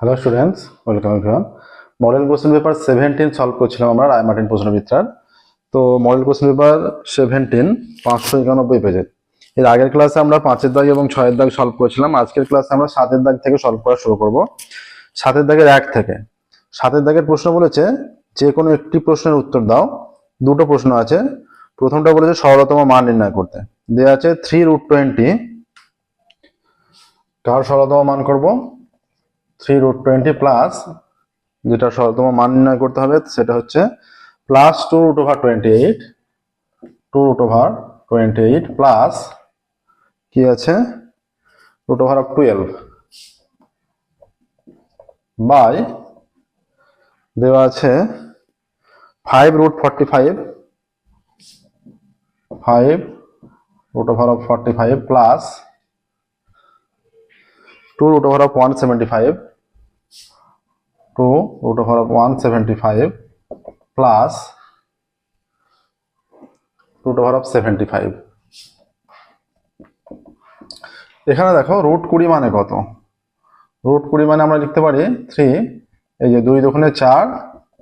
Hello students welcome everyone model question paper seventeen solve করছিলাম আমরা, রায় Martin প্রশ্নবিত্রার তো model question paper seventeen পাঁচশো একানব্বই পেজের এর। আগের ক্লাসে আমরা পাঁচের দাগ এবং ছয়ের দাগ সলভ করেছিলাম। আজকের ক্লাসে আমরা সাতের দাগ থেকে সলভ করা শুরু করব। সাতের দাগের এক থেকে। সাতের দাগের প্রশ্ন বলেছে যে কোনো একটি প্রশ্নের উত্তর দাও। দুটো প্রশ্ন আছে। প্রথমটা বলেছে, সরলতম মান নির্ণয় করতে। দেওয়া আছে থ্রি রুট টোয়েন্টি কার সরলতম মান করব? থ্রি রুট টোয়েন্টি প্লাস, যেটা সরলতম মান নির্ণয় করতে হবে, সেটা হচ্ছে plus two root over twenty eight, two root over twenty eight plus কি আছে? Root over of twelve by দেওয়া আছে five root forty five five forty five plus two root over of one seventy five two root over one seventy five plus root of seventy five এখানে দেখো root কুড়ি মানে কত? Root কুড়ি মানে আমরা লিখতে পারি থ্রি এই যে দুই দোকানে চার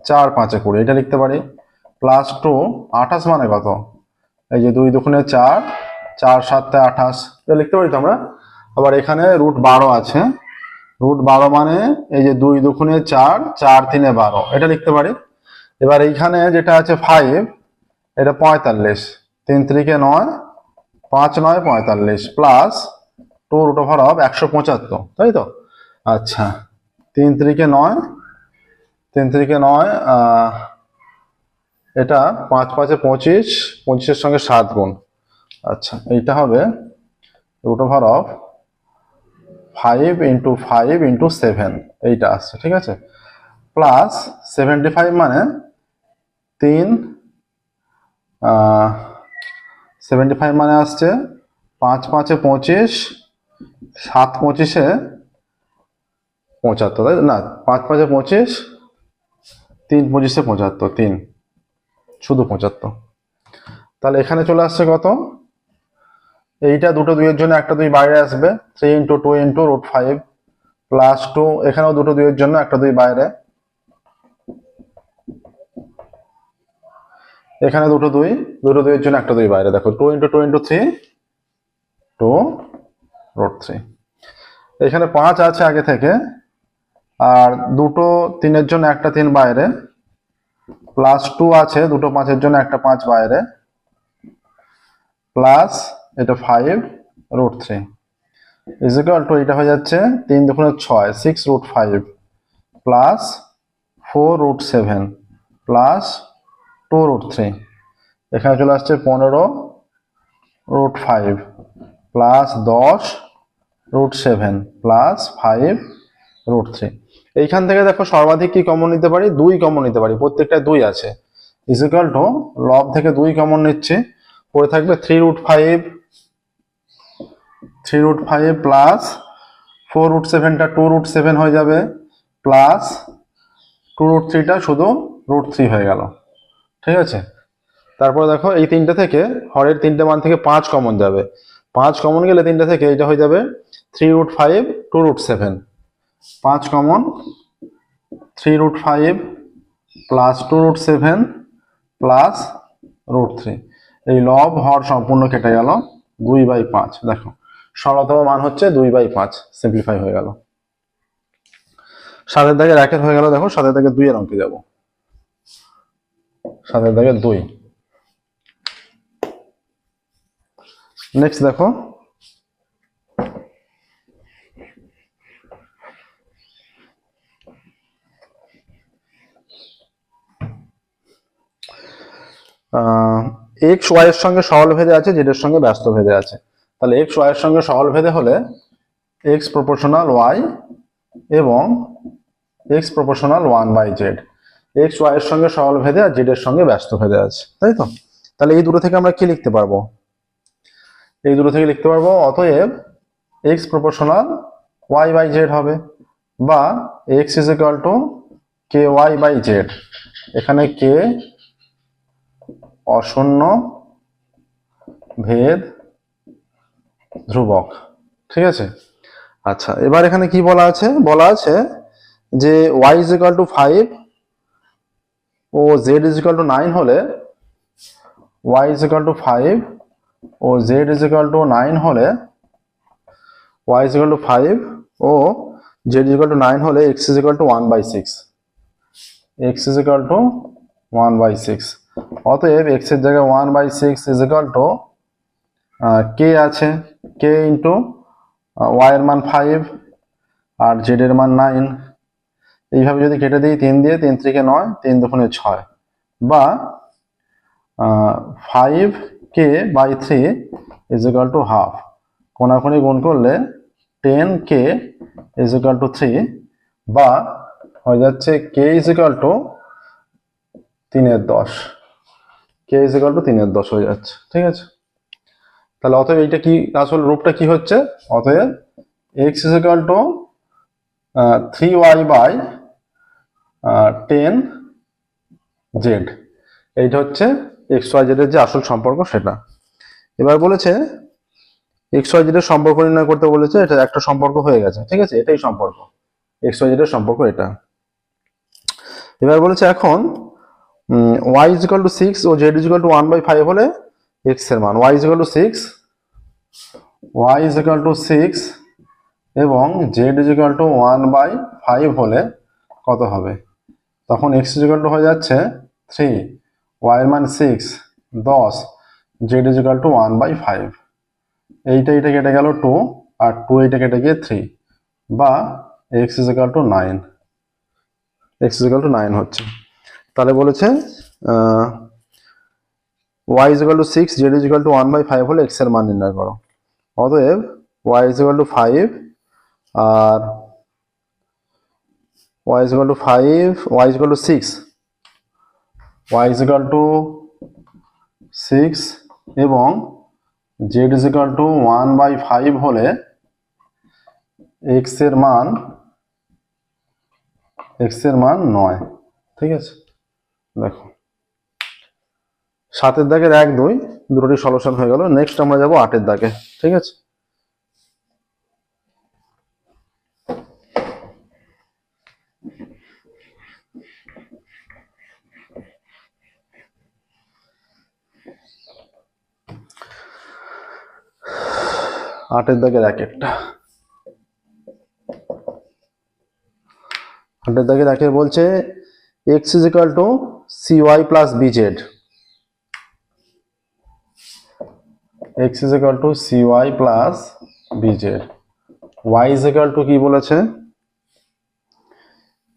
চার পাঁচে কুড়ি, এটা লিখতে পারি। প্লাস টু আঠাশ মানে কত? এই যে দুই দোকানে চার চার সাতটা আঠাশ, এটা লিখতে পারি তো আমরা? আবার এখানে রুট বারো আছে। রুট বারো মানে এই যে দুই দুগুণে চার চার তিনে বারো। এটা লিখতে পারি? এবার এইখানে যেটা আছে ফাইভ এটা পঁয়তাল্লিশ। তিন তিরিকে নয়, পাঁচ নয়, পঁয়তাল্লিশ। Plus two root over of একশো পঁচাত্তর, তাই তো? আচ্ছা। তিন তিরিকে নয়, তিন তিরিকে নয় এটা পাঁচ পাঁচে পঁচিশ, পঁচিশের সঙ্গে সাত গুণ। আচ্ছা এইটা হবে root over of five into five into seven এইটা আসছে, ঠিক আছে? প্লাস সেভেন্টি ফাইভ মানে তিন সেভেন্টি ফাইভ মানে আসছে পাঁচ পাঁচে পঁচিশ, সাত পঁচিশে পঁচাত্তর, তাই? না, পাঁচ পাঁচে পঁচিশ, তিন পঁচিশে পঁচাত্তর, তিন, শুধু পঁচাত্তর। তাহলে এখানে চলে আসছে কত? এইটা দুটো দুইয়ের জন্য একটা দুই বাইরে আসবে three into two into root five plus two এখানেও দুটো দুইয়ের জন্য একটা দুই বাইরে। এখানে দুটো দুই, দুটো দুইয়ের জন্য একটা দুই বাইরে। দেখো two into two into three two root three এখানে পাঁচ আছে আগে থেকে, আর দুটো তিনের জন্য একটা তিন বাইরে প্লাস টু আছে, দুটো পাঁচের জন্য একটা পাঁচ বাইরে প্লাস এটা five root three is equal to এটা হয়ে যাচ্ছে তিন দুগুণে ছয় six root five plus four root seven plus two root three এখানে চলে আসছে পনেরো রুট ফাইভ প্লাস দশ root seven plus five root three এইখান থেকে দেখো সর্বাধিক কি কমন নিতে পারি? দুই কমন নিতে পারি, প্রত্যেকটা দুই আছে। ইজিক্যাল টু লব থেকে দুই কমন নিচ্ছে, পড়ে থাকবে three root five three root five plus four root সেভেনটা two root seven হয়ে যাবে প্লাস টু রুট থ্রিটা শুধু রুট থ্রি হয়ে গেল। ঠিক আছে? তারপরে দেখো এই তিনটে থেকে হরের তিনটে মান থেকে পাঁচ কমন যাবে। পাঁচ কমন গেলে তিনটে থেকে এটা হয়ে যাবে three root five two root seven পাঁচ common three root five plus two root seven plus root three এই লব হর সম্পূর্ণ কেটে গেল দুই বাই পাঁচ। দেখো সরলতম মান হচ্ছে দুই বাই পাঁচ সিম্পলিফাই হয়ে গেল। সাতের দাগের একের হয়ে গেল, দেখো সাতের দাগের দুইয়ের অঙ্কে যাব। সাতের দাগের দুই। নেক্সট দেখো। এক্স ওয়াই এর সঙ্গে সরল ভেদে আছে যেটার সঙ্গে ব্যস্ত ভেদে আছে। তাহলে এক্স ওয়াই এর সঙ্গে সরল ভেদে হলে এক্স প্রপোর্শনাল ওয়াই এবং x proportional one by z x y এর সঙ্গে সরল ভেদে আর জেড এর সঙ্গে ব্যস্ত ভেদে আছে, তাই তো? তাহলে এই দুটো থেকে আমরা কি লিখতে পারব? এই দুটো থেকে লিখতে পারব, অতএব x proportional y by z হবে বা x is equal to k y by z এখানে কে অশূন্য ভেদ ধ্রুবক। ঠিক আছে? আচ্ছা এবার এখানে কি বলা আছে? বলা আছে যে y is equal to five O z is equal to nine হলে y is equal to five O z is equal to nine হলে y is equal to five O z is equal to nine হলে x is equal to one by six x is equal to one by six অতএব এক্সের জায়গায় one by six is equal to k আছে কে into Y এর মান five আর Z এর মান nine এইভাবে যদি কেটে দিই, তিন দিয়ে তিন থেকে নয়, তিন দুগুণে ছয়। বা five k by three is equal to half কোনাকুনি গুণ করলে ten k is equal to three বা, হয়ে যাচ্ছে কে ইজ ইকাল টু তিনের দশ। কে ইজ টু তিনের দশ হয়ে যাচ্ছে, ঠিক আছে? তাহলে অতএব এইটা কি আসল রূপটা কি হচ্ছে? অতএব x is equal to three y by ten z এইটা হচ্ছে এক্স ওয়াই জেডের যে আসল সম্পর্ক সেটা। এবার বলেছে এক্স ওয়াই জেডের সম্পর্ক নির্ণয় করতে বলেছে, এটা একটা সম্পর্ক হয়ে গেছে, ঠিক আছে? এটাই সম্পর্ক। এক্স ওয়াই জেডের সম্পর্ক এটা। এবার বলেছে এখন y is equal to six O z is equal to one by five হলে এক্সের মান y is to six y is to six এবং z is to one by five হলে কত হবে? তখন এক্স ইজ টু হয়ে যাচ্ছে থ্রি ওয়াই এর মান সিক্স দশ z is to one by five এইটা এটা কেটে গেল টু আর টু এইটা কেটে গিয়ে থ্রি বা x is to nine x is to nine হচ্ছে। তাহলে বলেছে y is equal to six z is equal to one by five হলে এক্সের মান নির্ণয় করো। অতএব y is equal to five R y is equal to five y is equal to six y is equal to six এবং z is equal to one by five হলে এক্সের মান এক্সের মান নয়। ঠিক আছে? দেখো। সাতের দাগের এক, দুই দুটোটি সলিউশন হয়ে গেল। নেক্সট আমরা যাব আটের দাগে, ঠিক আছে? আটের দাগের এক একটা। আটের দাগের একে বলছে x is to c y plus b x is equal to c y plus b z y is equal to কি বলেছে?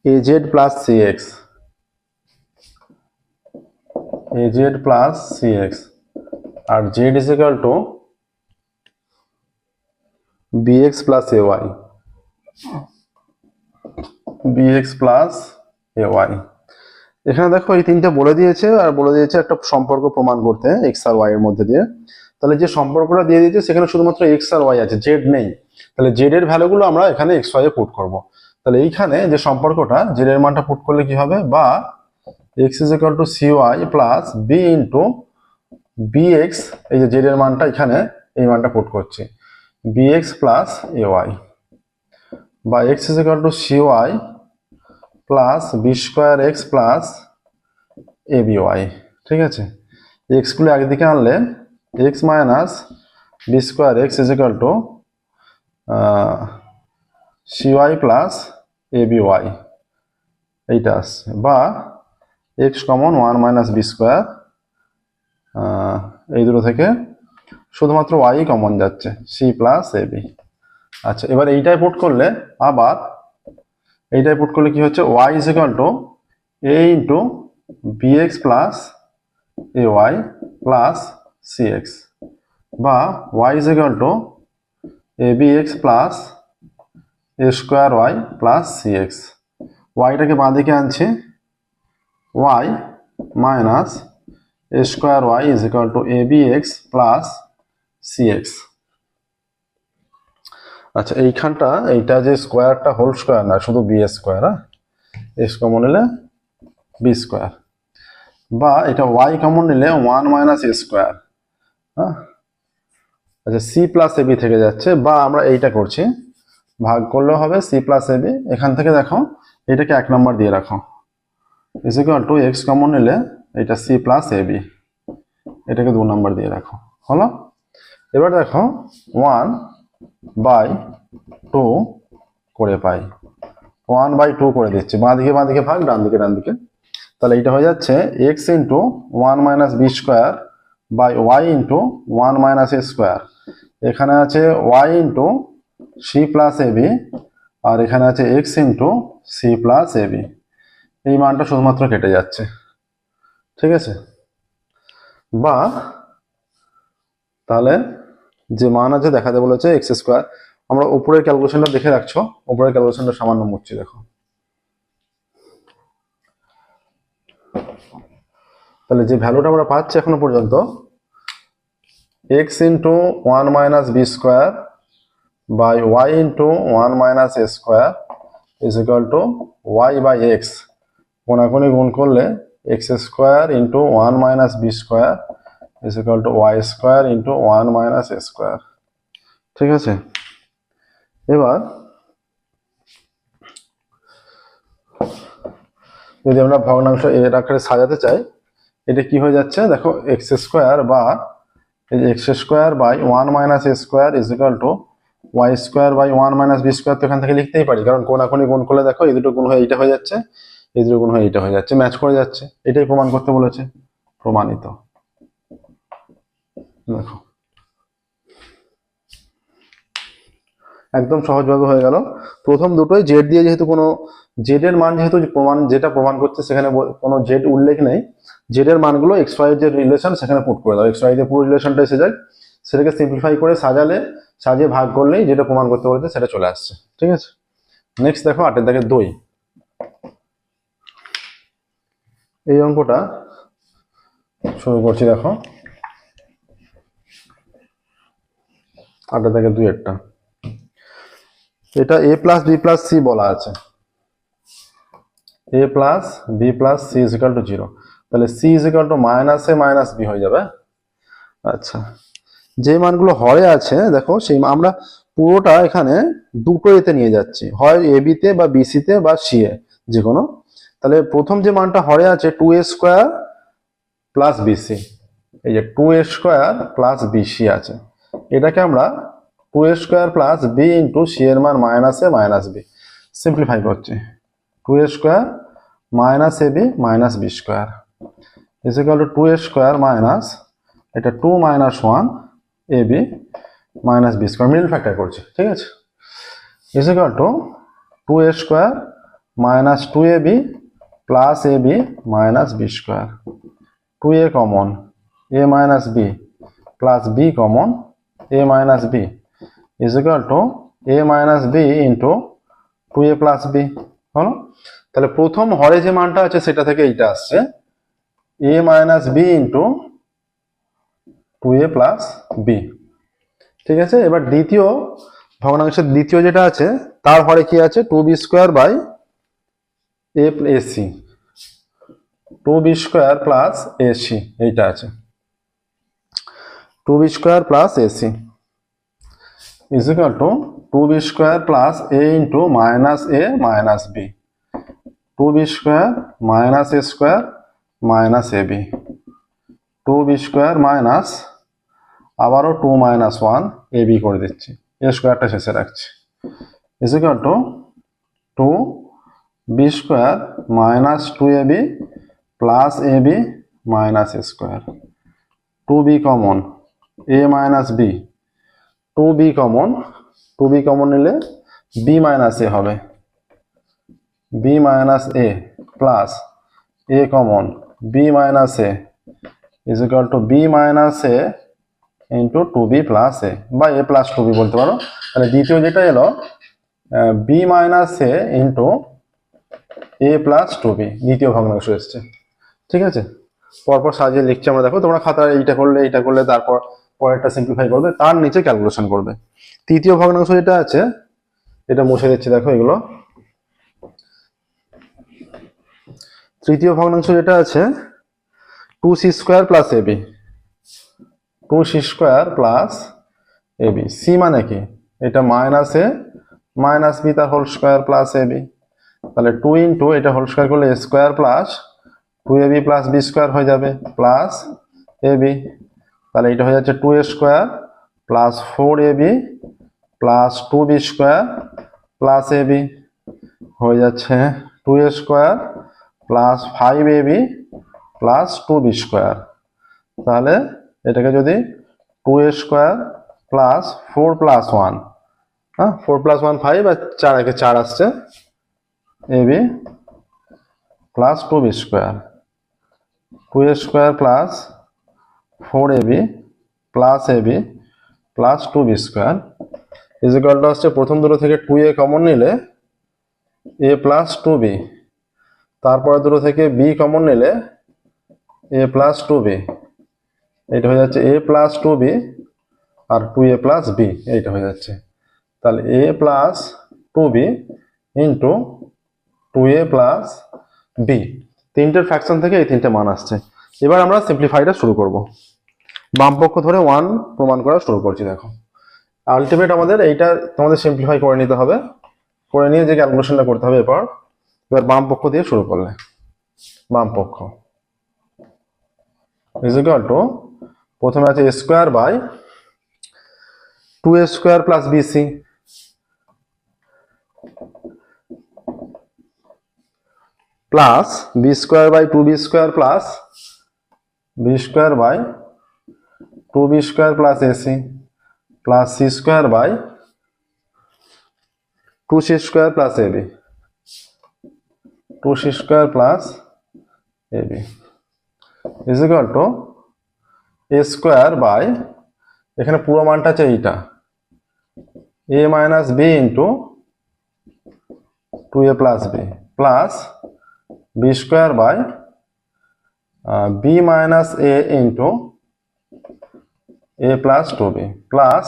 A z plus c x a z plus c x R z is equal to bx plus ay bx plus ay এখানে দেখো এই তিনটা বলে দিয়েছে, আর বলে দিয়েছে একটা সম্পর্ক প্রমাণ করতে এক্স আর ওয়াই এর মধ্যে দিয়ে। তাহলে যে সম্পর্কটা দিয়ে দিয়েছে, সেখানে শুধুমাত্র এক্স আর ওয়াই আছে জেড নেই। তাহলে জেড এর ভ্যালুগুলো আমরা এখানে এক্স ওয়াই এ পুট করব। তাহলে এইখানে যে সম্পর্কটা জেড এর মানটা পুট করলে কি হবে? বা x is equal to c y plus b into b x এই যে জেড এর মানটা এখানে এই মানটা পুট করছি। B x plus a y বা x is equal to c y plus b plus x plus a b y ঠিক আছে? X গুলো একদিকে আনলে x minus b square x is equal to cy plus aby এইটা আসছে বা x common one minus b square এই দুটো থেকে শুধুমাত্র ওয়াই কমন যাচ্ছে সি প্লাস এ বি আচ্ছা এবার এইটাই পুট করলে আবার এইটাই পুট করলে কি হচ্ছে? Y is equal to a into b x plus a y plus c x বা y is equal to a b x plus a square y plus c x ওয়াইটাকে বাঁ দিকে আনছি। Y minus a square y is equal to a b x plus c x আচ্ছা এইখানটা, এইটা যে স্কোয়ারটা whole square না, শুধু বি স্কোয়ার হ্যাঁ? এক্স কমন নিলে বি স্কোয়ার বা এটা ওয়াই কমন নিলে ওয়ান মাইনাস স্কোয়ার আচ্ছা সি প্লাস এবি থেকে যাচ্ছে, বা আমরা এইটা করছি, ভাগ করলেও হবে সি প্লাস এবি এখান থেকে দেখো, এটাকে এক নম্বর দিয়ে রাখো। Is equal to x common নিলে এটা সি প্লাস এ বি এটাকে দু নম্বর দিয়ে রাখো। হলো? এবার দেখো ওয়ান বাই টু করে পাই। ওয়ান বাই টু করে দিচ্ছি। বাঁ দিকে বাঁ দিকে ভাগ ডান দিকে ডান দিকে তাহলে এটা হয়ে যাচ্ছে x into one minus b square by y into one minus a square এখানে আছে y into c plus a b আর এখানে আছে x into c plus a b এই মানটা শুধুমাত্র কেটে যাচ্ছে। ঠিক আছে? বা তাহলে যে মান আছে দেখাতে বলেছে এক্স স্কোয়ার আমরা উপরের ক্যালকুলেশনটা দেখে রাখছো। উপরের ক্যালকুলেশনটা সামান্য মুছছি দেখো। তাহলে যে ভ্যালুটা আমরা পাচ্ছি এখনও পর্যন্ত x into one minus b square by y into one minus a square is equal to y by x কোনাকুনি গুণ করলে x square into one minus b square is equal to y square into one minus a square ঠিক আছে? এবার, যদি আমরা ভগ্নাংশ এর আকারে সাজাতে চাই এটা কি হয়ে যাচ্ছে? দেখো এক্স স্কোয়ার বা এই যে x square by one minus a square is equal to y square by one minus b square তো এখান থেকে লিখতেই পারি। কারণ কোনাকুনি গুণ করলে দেখো, এই দুটো গুণ হয়ে এইটা হয়ে যাচ্ছে, এই দুটো গুণ হয়ে এইটা হয়ে যাচ্ছে ম্যাচ করে যাচ্ছে। এটাই প্রমাণ করতে বলেছে, প্রমাণিত। দেখো। একদম সহজভাবে হয়ে গেল। প্রথম দুটোই জেড দিয়ে যেহেতু কোনো জেড এর মান যেহেতু প্রমাণ, যেটা প্রমাণ করছে সেখানে কোনো জেড উল্লেখ নেই জেড এর মানগুলো এক্স ওয়াই যে রিলেশন সেখানে পুট করে দাও। এক্স ওয়াই দিয়ে পুরো রিলেশনটা এসে যায়। সেটাকে সিম্পলিফাই করে সাজালে, সাজিয়ে ভাগ করলেই যেটা প্রমাণ করতে বলেছে সেটা চলে আসছে। ঠিক আছে? নেক্সট দেখো আটের দাগের দই। এই অঙ্কটা শুরু করছি দেখো। আটের দাগের দুই একটা। এটা a plus b plus c বলা আছে। A plus b plus c is equal to zero তাহলে c is equal to minus a minus b হয়ে যাবে। আচ্ছা যে মানগুলো হরে আছে, দেখো, সেই আমরা পুরোটা এখানে দুটো এতে নিয়ে যাচ্ছি। হয় এ বিতে বা বি বিসিতে বা সি এ যে কোনো তাহলে প্রথম যে মানটা হরে আছে two a square plus b c এই যে two a square plus b c আছে। এটাকে আমরা two a square plus b into c এর মান minus a minus b simplify করছি। Two a square minus a b minus b square is equal to two a square minus এটা two minus one a b minus b square middle factor করছি, ঠিক আছে? Is equal to two a square minus two a b plus a b minus b square two a common a minus b plus b common a minus b is equal to a minus b into two a plus b হলো? তাহলে প্রথম হরে যে মানটা আছে সেটা থেকে এইটা আসছে। Minus b into two a plus b ঠিক আছে? এবার দ্বিতীয় ভগ্নাংশের দ্বিতীয় যেটা আছে, তার হরে কি আছে? Two b square by a c two b square plus a c এইটা আছে। Two b square plus a c is equal to 2b square plus a into minus a minus b 2b square minus a square minus ab 2b square minus আবারও two minus one a b করে দিচ্ছি। A স্কোয়ারটা শেষে রাখছি। Is equal to two b square minus two a b plus a b minus a square two b common a minus b two b common two b common নিলে b minus a হবে। B minus a plus a common b minus a is equal to b minus a into two b plus a বা a plus two B বলতে পারো। তাহলে দ্বিতীয় যেটা এলো b minus a into a plus two b দ্বিতীয় ভগ্নাংশ এসছে। ঠিক আছে? পরপর সাজিয়ে লিখছি আমরা। দেখো, তোমরা খাতায় এইটা করলে এইটা করলে, তারপর পরেরটা সিম্পলিফাই করবে, তার নিচে ক্যালকুলেশন করবে। তৃতীয় ভগ্নাংশ যেটা আছে, এটা মুছে দিচ্ছি, দেখো এগুলো। তৃতীয় ভগ্নাংশ যেটা আছে two C square plus AB two C square plus AB C মানে কি? এটা মাইনাস এ মাইনাস বি তার হোল স্কোয়ার প্লাস এবি তাহলে টু ইন্টু এটা হোল স্কোয়ার করলে square plus two A B plus B square হয়ে যাবে প্লাস এ বি তাহলে এটা হয়ে যাচ্ছে two A square plus four A B plus two B square plus A B হয়ে যাচ্ছে two A square plus five A B plus two B square তাহলে এটাকে যদি two A square plus four plus one হ্যাঁ four plus one five আর চার একে চার আসছে A B plus two B square two A square plus four A B plus A B plus two B square ইজিকালটা হচ্ছে প্রথম দুটো থেকে টু এ কমন নিলে এ প্লাস টু বি তারপরে দুটো থেকে বি কমন নিলে এ প্লাস টু বি এইটা হয়ে যাচ্ছে এ প্লাস টু বি আর টু এ প্লাস বি এইটা হয়ে যাচ্ছে। তাহলে A plus two B into two A plus B তিনটের ফ্যাকশন থেকে এই তিনটে মান আসছে। এবার আমরা সিম্পলিফাইটা শুরু করব। বাম পক্ষ ধরে ওয়ান প্রমাণ করা শুরু করছি, দেখো। আলটিমেট আমাদের এইটা তোমাদের সিম্পলিফাই করে নিতে হবে। করে নিয়ে যে ক্যালকুলেশনটা করতে হবে এরপর। এবার বাম পক্ষ দিয়ে শুরু করলে। বাম পক্ষ। ইজ ইকুয়াল টু প্রথমে আছে square by two A square plus BC plus B square by two B square plus B square by two B square plus AC plus C square by two C square plus AB two C square plus AB is equal to A square by এখানে পুরো মানটা আছে এইটা। A minus B into two A plus B plus B square by B minus A into A plus two B plus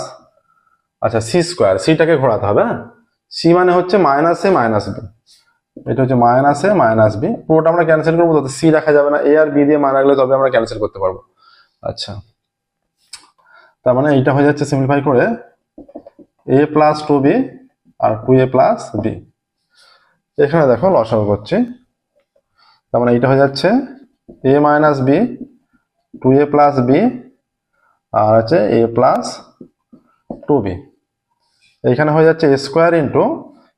আচ্ছা C square সিটাকে ঘোরাতে হবে হ্যাঁ? সি মানে হচ্ছে মাইনাস এ মাইনাস বি এটা হচ্ছে মাইনাস এ, মাইনাস বি। পুরোটা আমরা ক্যান্সেল করব তো সি রাখা যাবে না। এ আর বি দিয়ে মানা গেলে তবে আমরা ক্যান্সেল করতে পারব। আচ্ছা। তার মানে এইটা হয়ে যাচ্ছে সিম্পলিফাই করে এ প্লাস টু বি আর টু এ প্লাস বি এখানে দেখো লসাগু করছি। তার মানে এইটা হয়ে যাচ্ছে A minus B two A plus B আর আছে এ প্লাস টু বি এইখানে হয়ে যাচ্ছে স্কোয়ার ইন্টু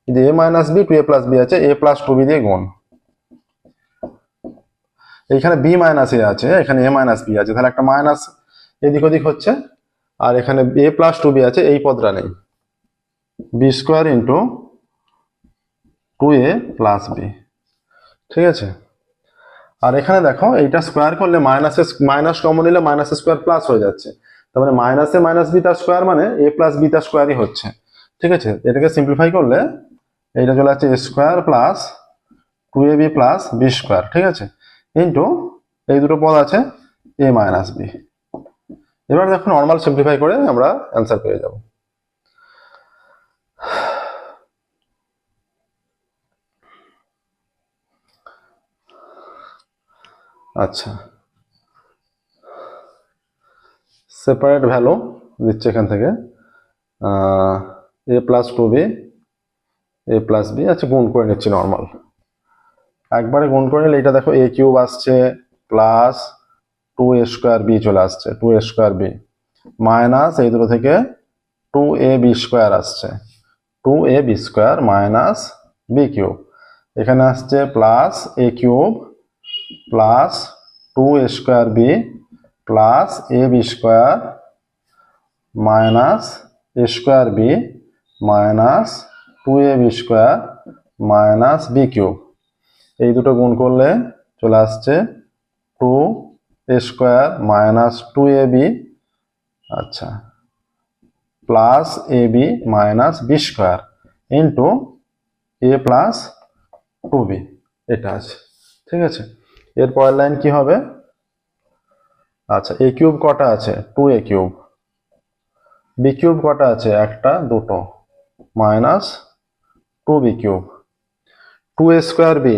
যে A minus B, two A plus B আছে, এ প্লাস টু বি দিয়ে গুণ। এইখানে বি মাইনাস এ আছে, এখানে এ মাইনাস বি আছে, তাহলে একটা মাইনাস এদিক ওদিক হচ্ছে, আর এখানে এ প্লাস টু বি আছে, এই পদটা নেই। B square into two A plus B, ঠিক আছে? আর এখানে দেখো, এইটা স্কোয়ার করলে মাইনাস মাইনাস কমন নিলে মাইনাস স্কোয়ার প্লাস হয়ে যাচ্ছে। তার মানে মাইনাসে মাইনাস বি তার স্কোয়ার মানে এ প্লাস বি তার স্কোয়ারই হচ্ছে, ঠিক আছে? এটাকে সিম্পলিফাই করলে এইটা চলে যাচ্ছে square plus two A B plus B square, ঠিক আছে? ইন্টু এই দুটো পদ আছে এ মাইনাস বি। এবার দেখো নর্মাল সিম্পলিফাই করে আমরা অ্যান্সার পেয়ে যাব। আচ্ছা। সেপারেট ভ্যালু দিচ্ছে এখান থেকে A plus two B A plus B আচ্ছা গুণ করে নিচ্ছি নর্মাল একবারে গুণ করে নিলে, এটা দেখো এ কিউব আসছে plus two A square B চলে আসছে two A square B minus এই দুটো থেকে টু এ বি স্কোয়ার আসছে two A B square minus B cube এখানে আসছে plus A cube plus two A square B plus A B square minus A square B minus two A B square minus B cube এই দুটো গুণ করলে চলে আসছে two A square minus two A B আচ্ছা plus A B minus B square into A plus two B এটা আছে, ঠিক আছে? এর পরের লাইন কি হবে? আচ্ছা এ কিউব কটা আছে? Two A cube B cube কটা আছে? একটা, দুটো minus two B cube. Two A square B,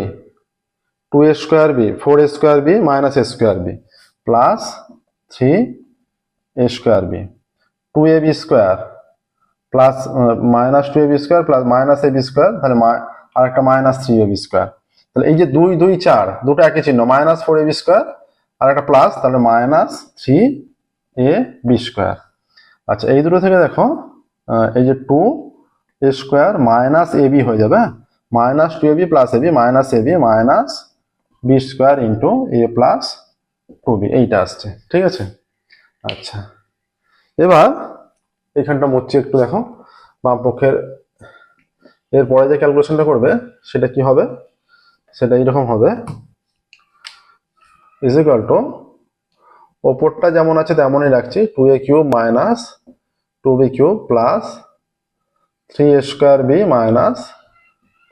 two A square B, four A square B minus A square B, plus three A square B. Two A B square plus minus two A B square plus minus A B square, তাহলে আর একটা minus three A B square. তাহলে এই যে দুই দুই, চার, দুটো একই চিহ্ন, minus four A B square আর একটা প্লাস, তাহলে minus three A B square. আচ্ছা এই দুটো থেকে দেখো এই যে two A square minus A B হয়ে যাবে minus two A B plus A B, minus A B minus B square into A plus two B, এইটা আসছে, ঠিক আছে? আচ্ছা এবার এখানটা মুচ্ছি একটু দেখো, বাম পক্ষের এরপরে যে ক্যালকুলেশনটা করবে, সেটা কি হবে? সেটা এইরকম হবে ইজ ইকাল টু ওপরটা যেমন আছে তেমনই রাখছি two A cube minus two B cube plus three A square B minus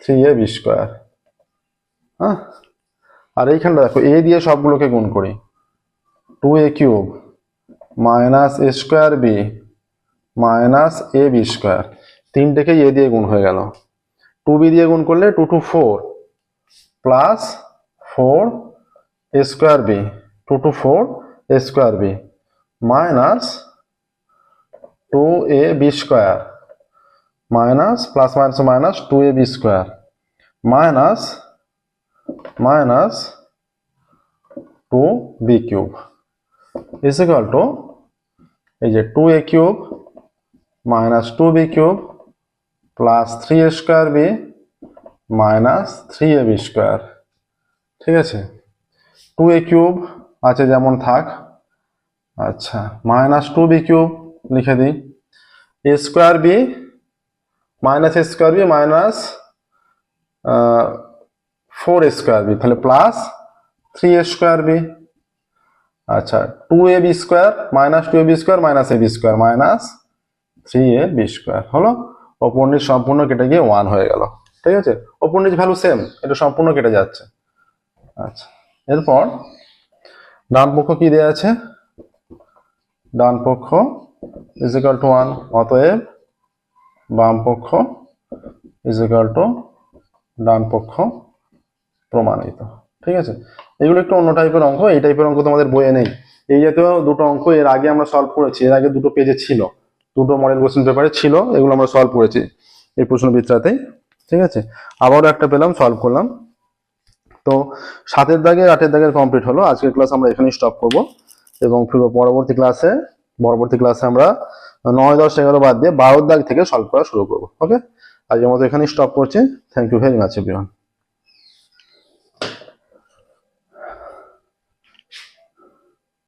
three A B square. হ্যাঁ? আর এইখানটা দেখো, এ দিয়ে সবগুলোকে গুণ করি। Two A cube minus A square B minus A B square. তিনটেকে এ দিয়ে গুণ হয়ে গেল। টু বি দিয়ে গুণ করলে two two four plus four A square B. Two two four A square B minus two A B square. Minus plus minus minus two A B square minus minus two B cube is equal to এই যে two A cube minus two B cube plus three A square B minus three A B square ঠিক আছে? Two এ cube আছে যেমন থাক। আচ্ছা minus two B cube লিখে দিই। A square B minus A square B minus four square B, তাহলে plus three A square B. আচ্ছা two A B square minus two A B square minus A B square minus three A B square. হলো? নিচ সম্পূর্ণ কেটে গিয়ে one হয়ে গেল। ঠিক আছে? নিচ ভ্যালু সেম এটা সম্পূর্ণ কেটে যাচ্ছে। আচ্ছা এরপর ডান পক্ষ কি দেওয়া আছে? ডান পক্ষ ইজিক্যাল টু ওয়ান অতএব বাম পক্ষ ইজিক্যাল টু ডান পক্ষ প্রমাণিত। ঠিক আছে? এগুলো একটু অন্য টাইপের অঙ্ক, এই টাইপের অঙ্ক তোমাদের বইয়ে নেই। এই জাতীয় দুটো অঙ্ক এর আগে আমরা সলভ করেছি, এর আগে দুটো পেজে ছিল। দুটো মডেল কোশ্চেন পেপারে ছিল, এগুলো আমরা সলভ করেছি এই প্রশ্ন বিত্রাতেই ঠিক আছে? আবারও একটা পেলাম সলভ করলাম। তো সাতের দাগে আটের দাগের কমপ্লিট হলো। আজকের ক্লাস আমরা এখানেই স্টপ করব এবং ফিরবো পরবর্তী ক্লাসে পরবর্তী ক্লাসে আমরা নয়, দশ, এগারো বাদ দিয়ে বারোর দাগ থেকে সলভ করা শুরু করব ওকে আজকের মতো এখানেই স্টপ করছে। Thank you very much